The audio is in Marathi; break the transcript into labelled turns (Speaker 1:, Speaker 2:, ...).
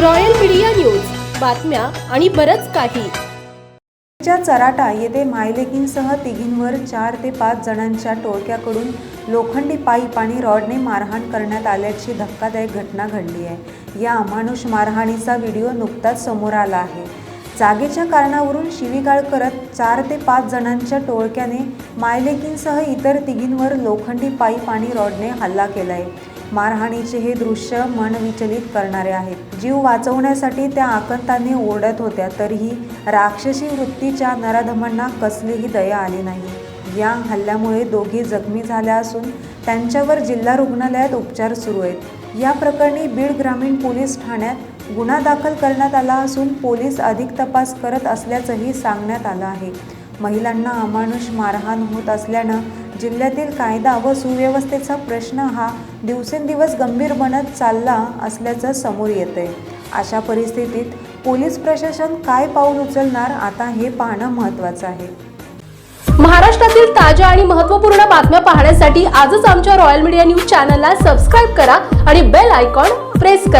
Speaker 1: Royal media news. बातम्या आणि बरंच काही.
Speaker 2: च्या चराटा येथे मायलेकिनसह तिघींवर चार ते पाच जणांच्या टोळक्याकडून लोखंडी पाईप आणि रॉडने मारहाण करण्यात आल्याची धक्कादायक घटना घडली आहे. या अमानुष मारहाणीचा व्हिडिओ नुकताच समोर आला आहे. जागेच्या कारणावरून शिवीगाळ करत चार ते पाच जणांच्या टोळक्याने मायलेकिनसह इतर तिघींवर लोखंडी पाईप आणि रॉडने हल्ला केला आहे मारहाणीचे हे दृश्य मन विचलित करणारे आहेत. जीव वाचवण्यासाठी त्या आकंताने ओरडत होत्या तरीही राक्षसी वृत्तीच्या नराधमांना कसलीही दया आली नाही. या हल्ल्यामुळे दोघी जखमी झाल्या असून त्यांच्यावर जिल्हा रुग्णालयात उपचार सुरू आहेत. या प्रकरणी बीड ग्रामीण पोलीस ठाण्यात गुन्हा दाखल करण्यात आला असून पोलीस अधिक तपास करत असल्याचंही सांगण्यात आलं आहे. महिलांना अमानुष मारहाण होत असल्यानं जिल्ह्यातील कायदा व सुव्यवस्थेचा प्रश्न हा दिवसेंदिवस गंभीर बनत चालला असल्याचं समोर येतंय. अशा परिस्थितीत पोलीस प्रशासन काय पाऊल उचलणार आता हे पाहणं महत्त्वाचं आहे.
Speaker 1: महाराष्ट्रातील ताज्या आणि महत्त्वपूर्ण बातम्या पाहण्यासाठी आजच आमच्या रॉयल मीडिया न्यूज चॅनलला सबस्क्राईब करा आणि बेल आयकॉन प्रेस करा.